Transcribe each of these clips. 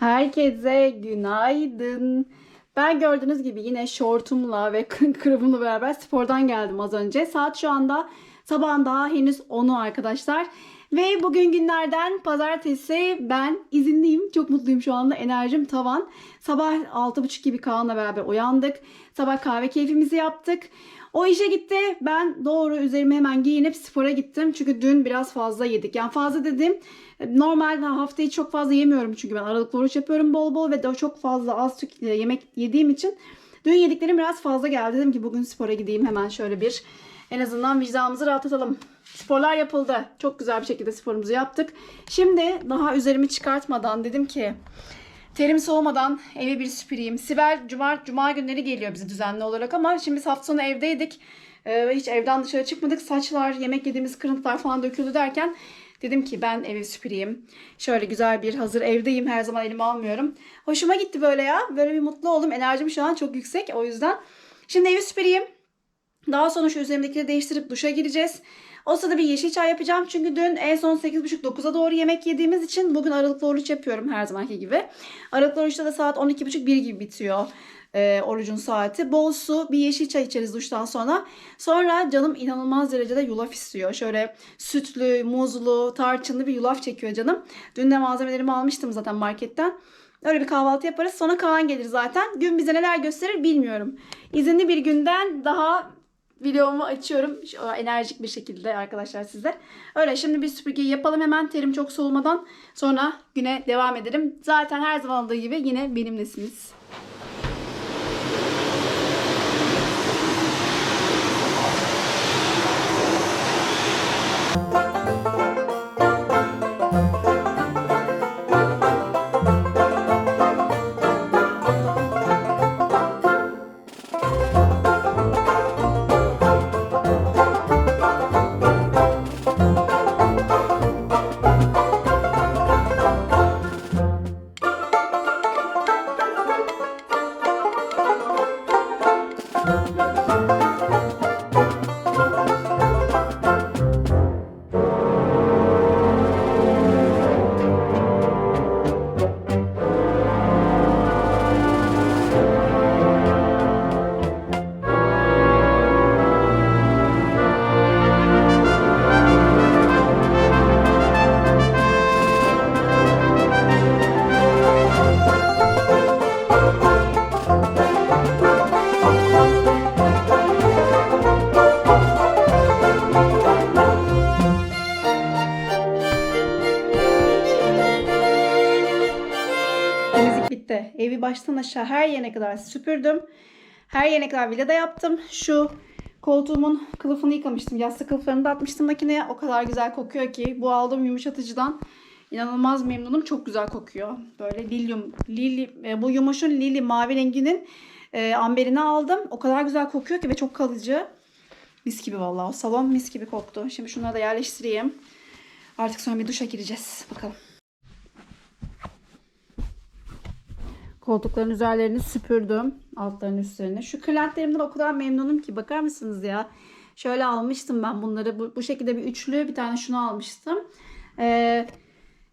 Herkese günaydın. Ben gördüğünüz gibi yine şortumla ve kırımla beraber spordan geldim az önce. Saat şu anda sabahın daha henüz 10'u arkadaşlar. Ve bugün günlerden pazartesi ben izinliyim. Çok mutluyum şu anda enerjim tavan. Sabah 6.30 gibi Kaan'la beraber uyandık. Sabah kahve keyfimizi yaptık. O işe gitti. Ben doğru üzerime hemen giyinip spora gittim. Çünkü dün biraz fazla yedik. Yani fazla dedim. Normal haftayı çok fazla yemiyorum çünkü ben aralıklı oruç yapıyorum bol bol ve de çok fazla az e, yemek yediğim için dün yediklerim biraz fazla geldi. Dedim ki bugün spora gideyim hemen şöyle bir en azından vicdanımızı rahatlatalım. Sporlar yapıldı. Çok güzel bir şekilde sporumuzu yaptık. Şimdi daha üzerimi çıkartmadan dedim ki Terim soğumadan evi bir süpüreyim. Sibel cuma, cuma günleri geliyor bize düzenli olarak ama şimdi biz hafta sonu evdeydik. Ee, hiç evden dışarı çıkmadık. Saçlar, yemek yediğimiz kırıntılar falan döküldü derken dedim ki ben evi süpüreyim. Şöyle güzel bir hazır evdeyim. Her zaman elime almıyorum. Hoşuma gitti böyle ya. Böyle bir mutlu oldum. Enerjim şu an çok yüksek. O yüzden şimdi evi süpüreyim. Daha sonra şu üzerimdekileri değiştirip duşa gireceğiz. O sırada bir yeşil çay yapacağım. Çünkü dün en son 8.30-9'a doğru yemek yediğimiz için bugün aralıklı oruç yapıyorum her zamanki gibi. Aralıklı oruçta da saat 12.30-1 gibi bitiyor e, orucun saati. Bol su, bir yeşil çay içeriz duştan sonra. Sonra canım inanılmaz derecede yulaf istiyor. Şöyle sütlü, muzlu, tarçınlı bir yulaf çekiyor canım. Dün de malzemelerimi almıştım zaten marketten. Öyle bir kahvaltı yaparız. Sonra Kaan gelir zaten. Gün bize neler gösterir bilmiyorum. İzinli bir günden daha videomu açıyorum. Şu, enerjik bir şekilde arkadaşlar size. Öyle şimdi bir süpürgeyi yapalım hemen terim çok soğumadan. Sonra güne devam edelim. Zaten her zaman olduğu gibi yine benimlesiniz. Baştan aşağı her yerine kadar süpürdüm. Her yerine kadar villa da yaptım. Şu koltuğumun kılıfını yıkamıştım. Yastık kılıflarını da atmıştım makineye. O kadar güzel kokuyor ki. Bu aldığım yumuşatıcıdan inanılmaz memnunum. Çok güzel kokuyor. Böyle lilyum, lili, e, bu yumuşun lili mavi renginin e, amberini aldım. O kadar güzel kokuyor ki ve çok kalıcı. Mis gibi vallahi. O salon mis gibi koktu. Şimdi şunları da yerleştireyim. Artık sonra bir duşa gireceğiz. Bakalım. Koltukların üzerlerini süpürdüm. Altların üstlerini. Şu kırlentlerimden o kadar memnunum ki. Bakar mısınız ya? Şöyle almıştım ben bunları. Bu, bu şekilde bir üçlü. Bir tane şunu almıştım. Ee,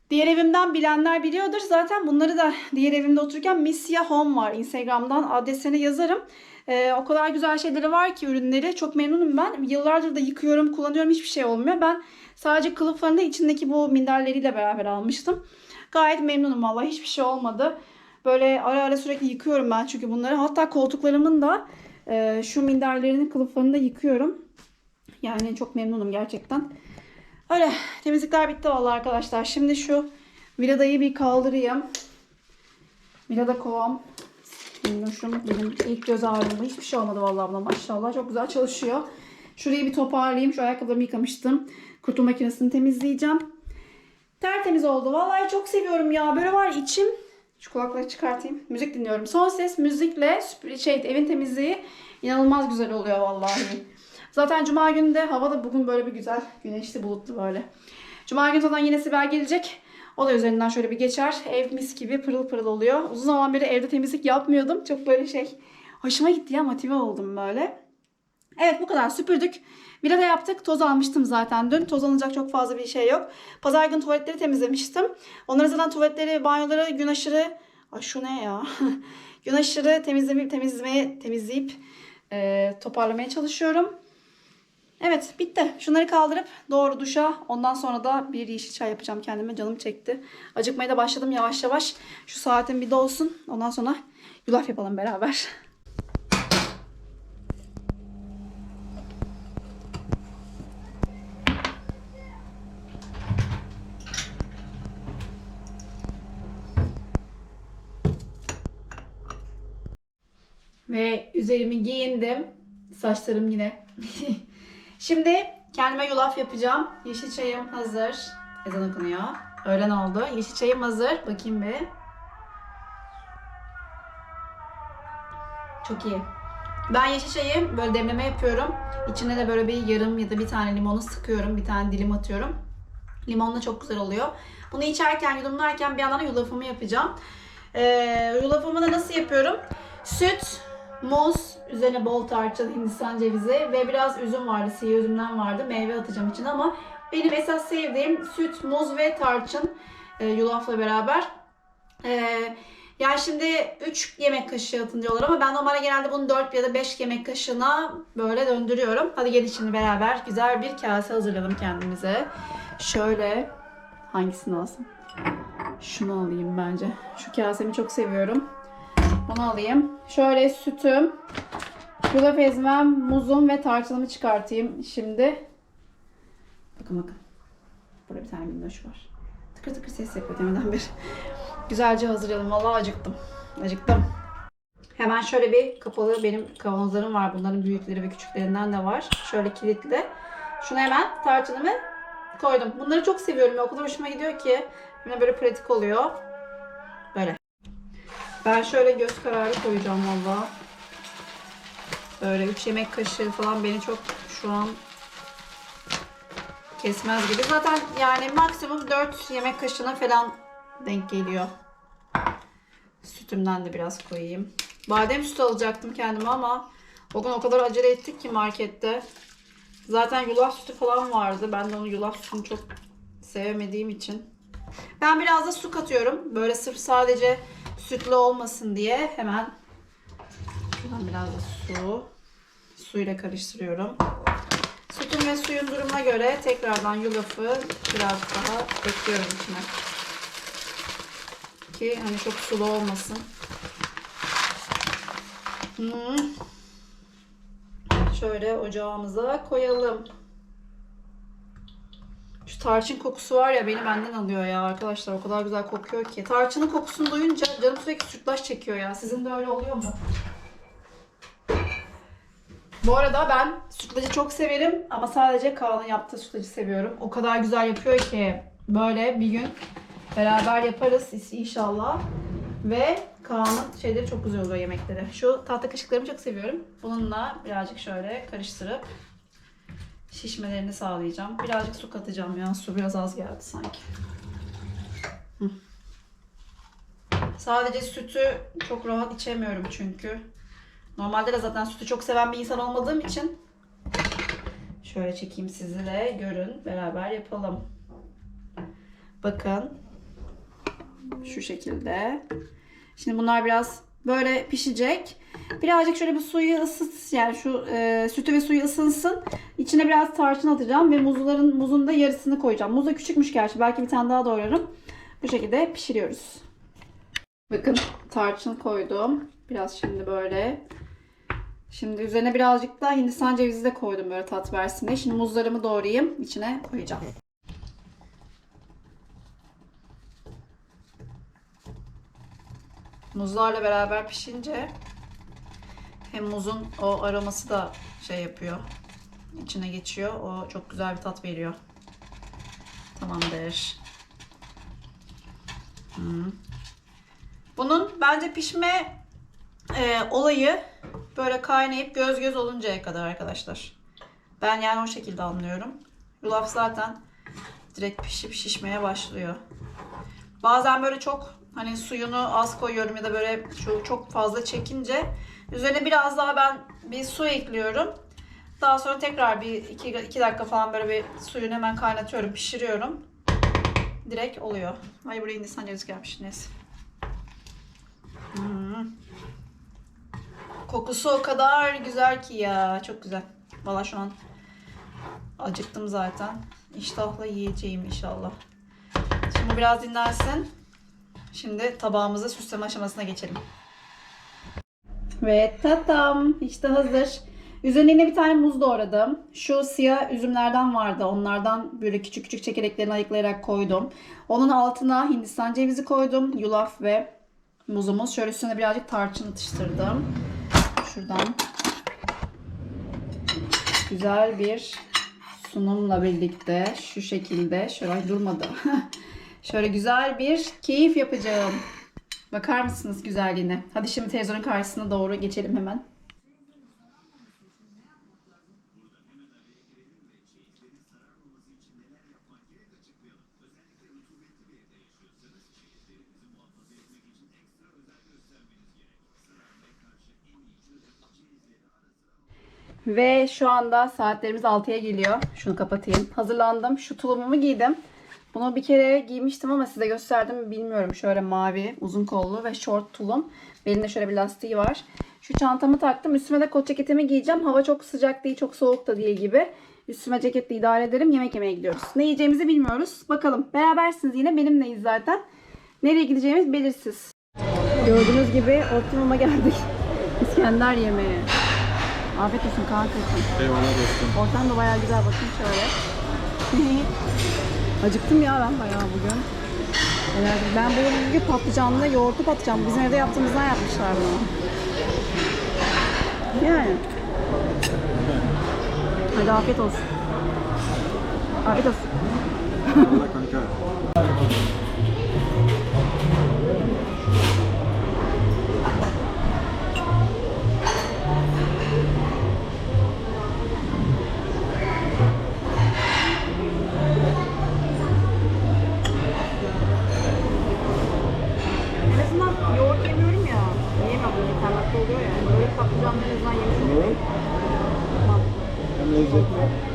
diğer evimden bilenler biliyordur. Zaten bunları da diğer evimde otururken Missia Home var. Instagram'dan adresini yazarım. Ee, o kadar güzel şeyleri var ki ürünleri. Çok memnunum ben. Yıllardır da yıkıyorum, kullanıyorum. Hiçbir şey olmuyor. Ben sadece kılıflarını içindeki bu minderleriyle beraber almıştım. Gayet memnunum vallahi. Hiçbir şey olmadı. Böyle ara ara sürekli yıkıyorum ben çünkü bunları. Hatta koltuklarımın da e, şu minderlerinin kılıflarını da yıkıyorum. Yani çok memnunum gerçekten. Öyle temizlikler bitti vallahi arkadaşlar. Şimdi şu viladayı bir kaldırayım. Vilada kovam. Minnoşum benim ilk göz ağrımda hiçbir şey olmadı vallahi buna maşallah. Çok güzel çalışıyor. Şurayı bir toparlayayım. Şu ayakkabılarımı yıkamıştım. Kutu makinesini temizleyeceğim. Tertemiz oldu. Vallahi çok seviyorum ya. Böyle var içim şu kulaklığı çıkartayım. Müzik dinliyorum. Son ses müzikle şey evin temizliği inanılmaz güzel oluyor vallahi. Zaten cuma günü de hava da bugün böyle bir güzel güneşli bulutlu böyle. Cuma günü zaten yine Sibel gelecek. O da üzerinden şöyle bir geçer. Ev mis gibi pırıl pırıl oluyor. Uzun zaman beri evde temizlik yapmıyordum. Çok böyle şey hoşuma gitti ya motive oldum böyle. Evet bu kadar süpürdük. Villa da yaptık. Toz almıştım zaten dün. Toz alınacak çok fazla bir şey yok. Pazar günü tuvaletleri temizlemiştim. Onları zaten tuvaletleri, banyoları gün aşırı... Ay şu ne ya? gün aşırı temizlemeyip, temizlemeye, temizleyip e, toparlamaya çalışıyorum. Evet bitti. Şunları kaldırıp doğru duşa. Ondan sonra da bir yeşil çay yapacağım kendime. Canım çekti. Acıkmaya da başladım yavaş yavaş. Şu saatin bir dolsun. Ondan sonra yulaf yapalım beraber. Ve üzerimi giyindim. Saçlarım yine. Şimdi kendime yulaf yapacağım. Yeşil çayım hazır. Ezan okunuyor. Öğlen oldu. Yeşil çayım hazır. Bakayım bir. Çok iyi. Ben yeşil çayı böyle demleme yapıyorum. İçine de böyle bir yarım ya da bir tane limonu sıkıyorum. Bir tane dilim atıyorum. Limonla çok güzel oluyor. Bunu içerken, yudumlarken bir yandan da yulafımı yapacağım. Ee, yulafımı da nasıl yapıyorum? Süt, muz, üzerine bol tarçın, hindistan cevizi ve biraz üzüm vardı. Siyah üzümden vardı. Meyve atacağım içine ama benim esas sevdiğim süt, muz ve tarçın e, yulafla beraber. Ee, yani şimdi 3 yemek kaşığı atınca olur ama ben normalde genelde bunu 4 ya da 5 yemek kaşığına böyle döndürüyorum. Hadi gelin şimdi beraber güzel bir kase hazırlayalım kendimize. Şöyle hangisini alsın? Şunu alayım bence. Şu kasemi çok seviyorum. Bunu alayım. Şöyle sütüm, yulaf ezmem, muzum ve tarçınımı çıkartayım şimdi. Bakın bakın. Burada bir tane minnoş var. Tıkır tıkır ses yapıyor deminden beri. Güzelce hazırlayalım. Vallahi acıktım. Acıktım. Hemen şöyle bir kapalı benim kavanozlarım var. Bunların büyükleri ve küçüklerinden de var. Şöyle kilitli. Şunu hemen tarçınımı koydum. Bunları çok seviyorum. O kadar hoşuma gidiyor ki. Yine böyle pratik oluyor. Ben şöyle göz kararı koyacağım valla. Böyle 3 yemek kaşığı falan beni çok şu an kesmez gibi. Zaten yani maksimum 4 yemek kaşığına falan denk geliyor. Sütümden de biraz koyayım. Badem sütü alacaktım kendime ama o gün o kadar acele ettik ki markette. Zaten yulaf sütü falan vardı. Ben de onu yulaf sütünü çok sevmediğim için. Ben biraz da su katıyorum. Böyle sırf sadece sütlü olmasın diye hemen şuradan biraz da su suyla karıştırıyorum. Sütün ve suyun durumuna göre tekrardan yulafı birazcık daha ekliyorum içine. Ki hani çok sulu olmasın. Hmm. Şöyle ocağımıza koyalım. Tarçın kokusu var ya beni benden alıyor ya arkadaşlar. O kadar güzel kokuyor ki. Tarçının kokusunu duyunca canım sürekli sütlaç çekiyor ya. Sizin de öyle oluyor mu? Bu arada ben sütlacı çok severim ama sadece Kaan'ın yaptığı sütlacı seviyorum. O kadar güzel yapıyor ki böyle bir gün beraber yaparız inşallah. Ve Kaan'ın şeyleri çok güzel oluyor yemekleri. Şu tahta kaşıklarımı çok seviyorum. Bununla birazcık şöyle karıştırıp şişmelerini sağlayacağım. Birazcık su katacağım ya. Su biraz az geldi sanki. Sadece sütü çok rahat içemiyorum çünkü. Normalde de zaten sütü çok seven bir insan olmadığım için şöyle çekeyim sizi de görün. Beraber yapalım. Bakın. Şu şekilde. Şimdi bunlar biraz böyle pişecek. Birazcık şöyle bir suyu ısıt yani şu e, sütü ve suyu ısınsın. İçine biraz tarçın atacağım ve muzların muzun da yarısını koyacağım. Muz da küçükmüş gerçi. Belki bir tane daha doğrarım. Bu şekilde pişiriyoruz. Bakın tarçın koydum. Biraz şimdi böyle. Şimdi üzerine birazcık da hindistan cevizi de koydum böyle tat versin diye. Şimdi muzlarımı doğrayayım. içine koyacağım. Muzlarla beraber pişince hem muzun o aroması da şey yapıyor. içine geçiyor. O çok güzel bir tat veriyor. Tamamdır. Hmm. Bunun bence pişme e, olayı böyle kaynayıp göz göz oluncaya kadar arkadaşlar. Ben yani o şekilde anlıyorum. Yulaf zaten direkt pişip şişmeye başlıyor. Bazen böyle çok hani suyunu az koyuyorum ya da böyle çok, çok fazla çekince üzerine biraz daha ben bir su ekliyorum. Daha sonra tekrar bir iki, iki dakika falan böyle bir suyunu hemen kaynatıyorum, pişiriyorum. Direkt oluyor. Ay buraya Hindistan cevizi gelmiş neyse. Hmm. Kokusu o kadar güzel ki ya. Çok güzel. Valla şu an acıktım zaten. İştahla yiyeceğim inşallah. Şimdi biraz dinlensin. Şimdi tabağımızı süsleme aşamasına geçelim. Ve tatam işte hazır. Üzerine yine bir tane muz doğradım. Şu siyah üzümlerden vardı. Onlardan böyle küçük küçük çekirdeklerini ayıklayarak koydum. Onun altına Hindistan cevizi koydum. Yulaf ve muzumuz. Şöyle üstüne birazcık tarçın atıştırdım. Şuradan güzel bir sunumla birlikte şu şekilde şöyle durmadı. şöyle güzel bir keyif yapacağım. Bakar mısınız güzelliğine? Hadi şimdi televizyonun karşısına doğru geçelim hemen. Ve şu anda saatlerimiz 6'ya geliyor. Şunu kapatayım. Hazırlandım. Şu tulumumu giydim. Bunu bir kere giymiştim ama size gösterdim mi bilmiyorum. Şöyle mavi, uzun kollu ve short tulum. Belinde şöyle bir lastiği var. Şu çantamı taktım. Üstüme de kot ceketimi giyeceğim. Hava çok sıcak değil, çok soğuk da değil gibi. Üstüme ceketle idare ederim. Yemek yemeye gidiyoruz. Ne yiyeceğimizi bilmiyoruz. Bakalım. Berabersiniz yine. Benimleyiz zaten. Nereye gideceğimiz belirsiz. Gördüğünüz gibi Optimum'a geldik. İskender yemeğe. Afiyet olsun kankacığım. Eyvallah dostum. Ortam da bayağı güzel bakın şöyle. Acıktım ya ben bayağı bugün. Herhalde ben bugün patlıcanlı yoğurtlu patlıcan. Bizim evde yaptığımızdan yapmışlar bunu. Yani. Hadi afiyet olsun. Afiyet olsun. Oluyor ya. Böyle patlıcanlı en azından yemişim. Tamam. Hem lezzetli.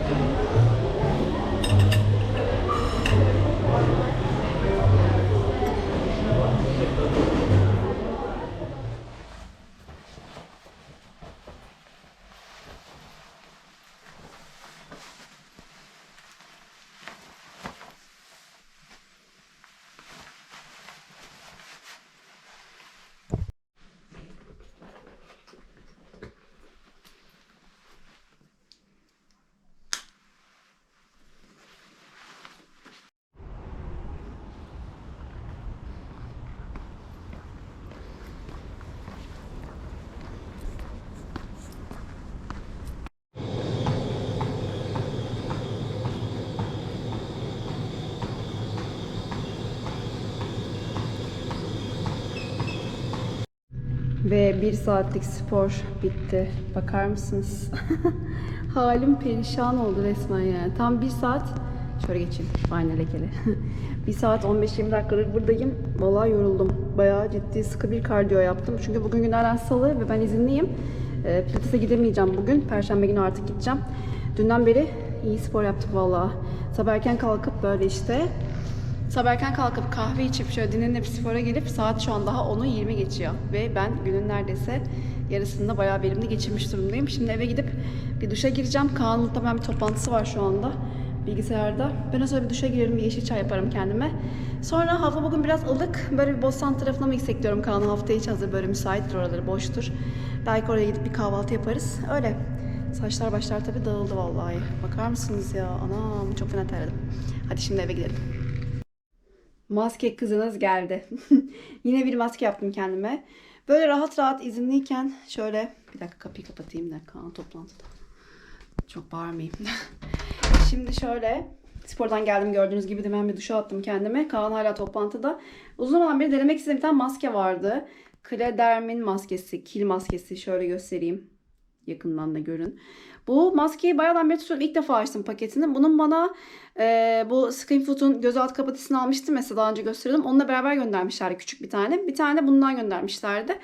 Ve bir saatlik spor bitti. Bakar mısınız? Halim perişan oldu resmen yani. Tam bir saat, şöyle geçeyim, aynı lekeli. bir saat 15-20 dakikadır buradayım. Vallahi yoruldum. Bayağı ciddi sıkı bir kardiyo yaptım. Çünkü bugün günlerden salı ve ben izinliyim. Ee, Pilates'e gidemeyeceğim bugün. Perşembe günü artık gideceğim. Dünden beri iyi spor yaptık vallahi. Sabah erken kalkıp böyle işte Sabah erken kalkıp kahve içip şöyle dinlenip spora gelip saat şu an daha 10'u 20 geçiyor. Ve ben günün neredeyse yarısında bayağı verimli geçirmiş durumdayım. Şimdi eve gidip bir duşa gireceğim. Kaan muhtemelen bir toplantısı var şu anda bilgisayarda. Ben o sırada bir duşa girerim, bir yeşil çay yaparım kendime. Sonra hava bugün biraz ılık. Böyle bir Bostan tarafına mı gitsek diyorum Kaan'ın haftaya hiç hazır böyle müsaittir oraları boştur. Belki oraya gidip bir kahvaltı yaparız. Öyle. Saçlar başlar tabii dağıldı vallahi. Bakar mısınız ya? Anam çok fena terledim. Hadi şimdi eve gidelim. Maske kızınız geldi. Yine bir maske yaptım kendime. Böyle rahat rahat izinliyken şöyle bir dakika kapıyı kapatayım da Kaan toplantıda. Çok bağırmayayım. Şimdi şöyle spordan geldim gördüğünüz gibi de ben bir duşa attım kendime. Kaan hala toplantıda. Uzun zaman beri denemek istediğim bir tane maske vardı. Kledermin maskesi, kil maskesi şöyle göstereyim. Yakından da görün. Bu maskeyi bayağıdan beri tutuyorum. İlk defa açtım paketini. Bunun bana e, bu Skinfood'un gözaltı kapatisini almıştım mesela daha önce gösterdim. Onunla beraber göndermişlerdi küçük bir tane. Bir tane de bundan göndermişlerdi.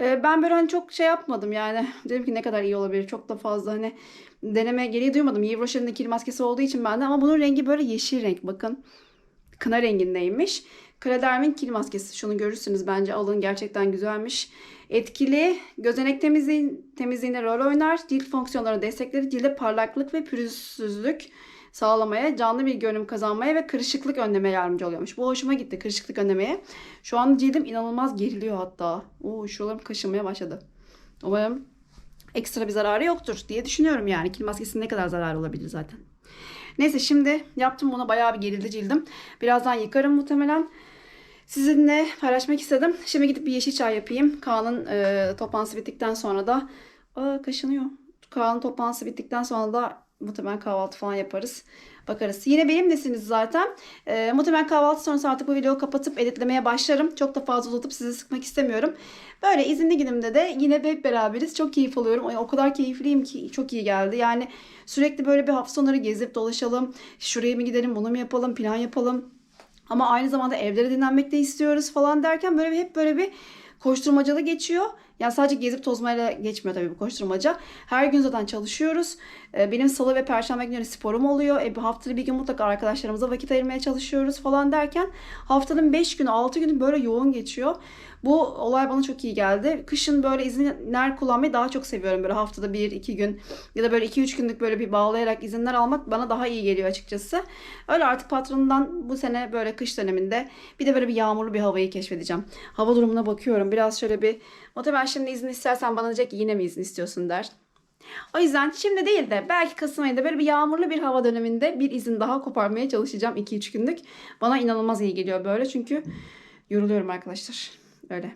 E, ben böyle hani çok şey yapmadım yani. Dedim ki ne kadar iyi olabilir. Çok da fazla hani deneme gereği duymadım. Yves Rocher'in ikili maskesi olduğu için bende ama bunun rengi böyle yeşil renk bakın. Kına rengindeymiş. Cladermin kil maskesi. Şunu görürsünüz bence alın gerçekten güzelmiş. Etkili gözenek temizliğin, temizliğinde rol oynar. Cilt fonksiyonlarını destekler. Cilde parlaklık ve pürüzsüzlük sağlamaya, canlı bir görünüm kazanmaya ve kırışıklık önlemeye yardımcı oluyormuş. Bu hoşuma gitti kırışıklık önlemeye. Şu an cildim inanılmaz geriliyor hatta. Oo, şuralarım kaşınmaya başladı. Umarım ekstra bir zararı yoktur diye düşünüyorum yani. Kil maskesinin ne kadar zararı olabilir zaten. Neyse şimdi yaptım bunu bayağı bir gerildi cildim. Birazdan yıkarım muhtemelen. Sizinle paylaşmak istedim. Şimdi gidip bir yeşil çay yapayım. Kaan'ın e, toplantısı bittikten sonra da Aa, kaşınıyor. Kaan'ın toplantısı bittikten sonra da muhtemelen kahvaltı falan yaparız. Bakarız. Yine benimlesiniz zaten. E, muhtemelen kahvaltı sonrası artık bu videoyu kapatıp editlemeye başlarım. Çok da fazla uzatıp sizi sıkmak istemiyorum. Böyle izinli günümde de yine hep beraberiz. Çok keyif alıyorum. O kadar keyifliyim ki çok iyi geldi. Yani sürekli böyle bir hafta sonları gezip dolaşalım. Şuraya mı gidelim, bunu mu yapalım, plan yapalım. Ama aynı zamanda evlere dinlenmek de istiyoruz falan derken böyle bir, hep böyle bir koşturmacalı geçiyor. Yani sadece gezip tozmayla geçmiyor tabii bu koşturmaca. Her gün zaten çalışıyoruz. Ee, Benim salı ve perşembe günleri sporum oluyor. E, haftada bir gün mutlaka arkadaşlarımıza vakit ayırmaya çalışıyoruz falan derken haftanın 5 günü 6 günü böyle yoğun geçiyor. Bu olay bana çok iyi geldi. Kışın böyle izinler kullanmayı daha çok seviyorum. Böyle haftada 1-2 gün ya da böyle 2-3 günlük böyle bir bağlayarak izinler almak bana daha iyi geliyor açıkçası. Öyle artık patronumdan bu sene böyle kış döneminde bir de böyle bir yağmurlu bir havayı keşfedeceğim. Hava durumuna bakıyorum. Biraz şöyle bir muhtemelen şimdi izin istersen bana diyecek ki yine mi izin istiyorsun der. O yüzden şimdi değil de belki Kasım ayında böyle bir yağmurlu bir hava döneminde bir izin daha koparmaya çalışacağım 2-3 günlük. Bana inanılmaz iyi geliyor böyle çünkü yoruluyorum arkadaşlar. Öyle.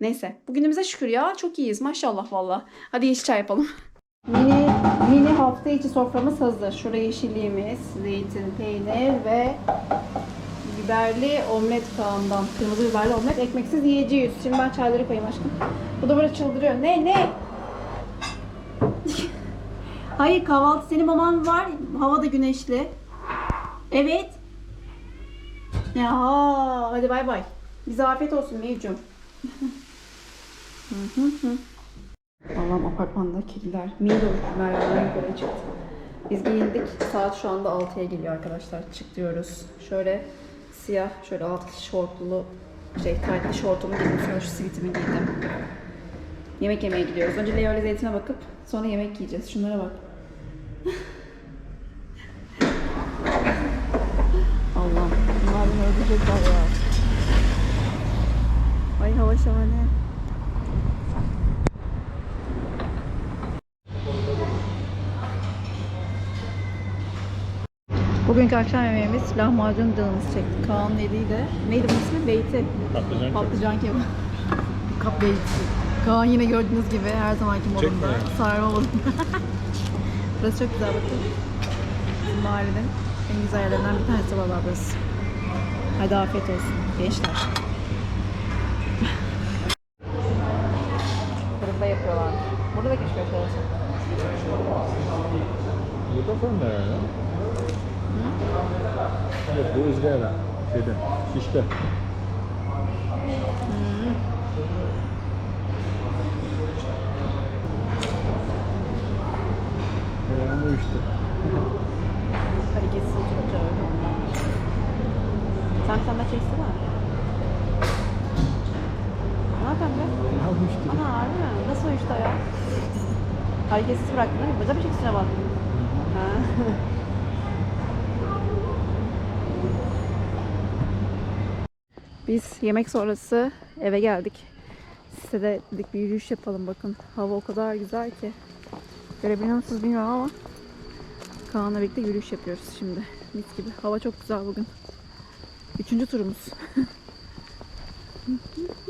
Neyse bugünümüze şükür ya çok iyiyiz maşallah valla. Hadi yeşil çay yapalım. Mini, mini hafta içi soframız hazır. Şurada yeşilliğimiz, zeytin, peynir ve biberli omlet kağından. Kırmızı biberli omlet ekmeksiz yiyeceğiz. Şimdi ben çayları koyayım aşkım. Bu da böyle çıldırıyor. Ne ne? Hayır kahvaltı senin maman var. Hava da güneşli. Evet. Ya hadi bay bay. Bize afiyet olsun Mevcum. Allah'ım apartmanda kediler. Milo merdivenlerden yukarı çıktı. Biz giyindik. Saat şu anda 6'ya geliyor arkadaşlar. Çık diyoruz. Şöyle siyah, şöyle alt şortlu, şey taytlı şortumu giydim. Sonra şu sivitimi giydim. Yemek yemeye gidiyoruz. Önce Leo ile zeytine bakıp sonra yemek yiyeceğiz. Şunlara bak. Allah'ım. Bunlar beni öldürecekler ya. Şahane. Bugünkü akşam yemeğimiz lahmacun canımız çekti. Kaan'ın eliyle. Neydi bunun ismi? Beyti. Patlıcan Patlıcan kebabı. Kap beyti. Kaan yine gördüğünüz gibi her zamanki modunda. Sarma modunda. burası çok güzel bakın. Bizim mahallenin en güzel yerlerinden bir tanesi valla burası. Hadi afiyet olsun gençler. Burada da keşke öyle olsa. Burada fırın ne ya? Yok bu ızgara. Şeyde, şişte. Bu işte. Hareketsiz çok öyle. Sen sen de çeksene. Ne işte. Ana harbi mi? Nasıl uyuştu ya? Hareketsiz bıraktın değil mi? Burada mı çeksin bak? Ha. Biz yemek sonrası eve geldik. Size de dedik bir yürüyüş yapalım bakın. Hava o kadar güzel ki. Görebiliyor musunuz bilmiyorum ama Kaan'la birlikte yürüyüş yapıyoruz şimdi. Mis gibi. Hava çok güzel bugün. Üçüncü turumuz.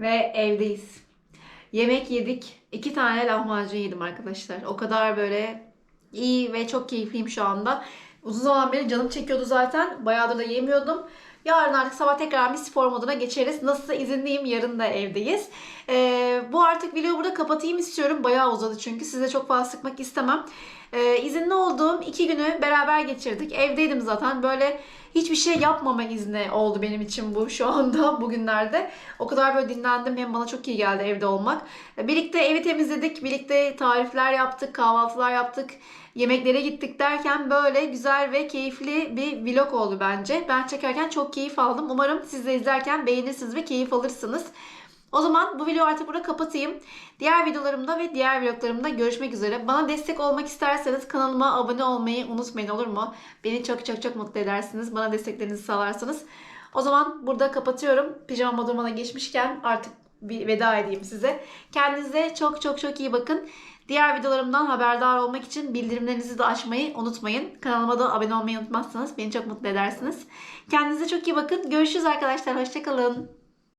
Ve evdeyiz. Yemek yedik. İki tane lahmacun yedim arkadaşlar. O kadar böyle iyi ve çok keyifliyim şu anda. Uzun zaman beri canım çekiyordu zaten. Bayağıdır da yemiyordum. Yarın artık sabah tekrar bir spor moduna geçeriz. Nasılsa izinliyim. Yarın da evdeyiz. Ee, bu artık videoyu burada kapatayım istiyorum. Bayağı uzadı çünkü. Size çok fazla sıkmak istemem. Ee, izinli olduğum iki günü beraber geçirdik. Evdeydim zaten. Böyle hiçbir şey yapmama izni oldu benim için bu şu anda bugünlerde. O kadar böyle dinlendim. Hem bana çok iyi geldi evde olmak. Birlikte evi temizledik. Birlikte tarifler yaptık. Kahvaltılar yaptık. Yemeklere gittik derken böyle güzel ve keyifli bir vlog oldu bence. Ben çekerken çok keyif aldım. Umarım siz de izlerken beğenirsiniz ve keyif alırsınız. O zaman bu videoyu artık burada kapatayım. Diğer videolarımda ve diğer vloglarımda görüşmek üzere. Bana destek olmak isterseniz kanalıma abone olmayı unutmayın olur mu? Beni çok çok çok mutlu edersiniz. Bana desteklerinizi sağlarsanız. O zaman burada kapatıyorum. Pijama moduma geçmişken artık bir veda edeyim size. Kendinize çok çok çok iyi bakın. Diğer videolarımdan haberdar olmak için bildirimlerinizi de açmayı unutmayın. Kanalıma da abone olmayı unutmazsanız beni çok mutlu edersiniz. Kendinize çok iyi bakın. Görüşürüz arkadaşlar. Hoşçakalın.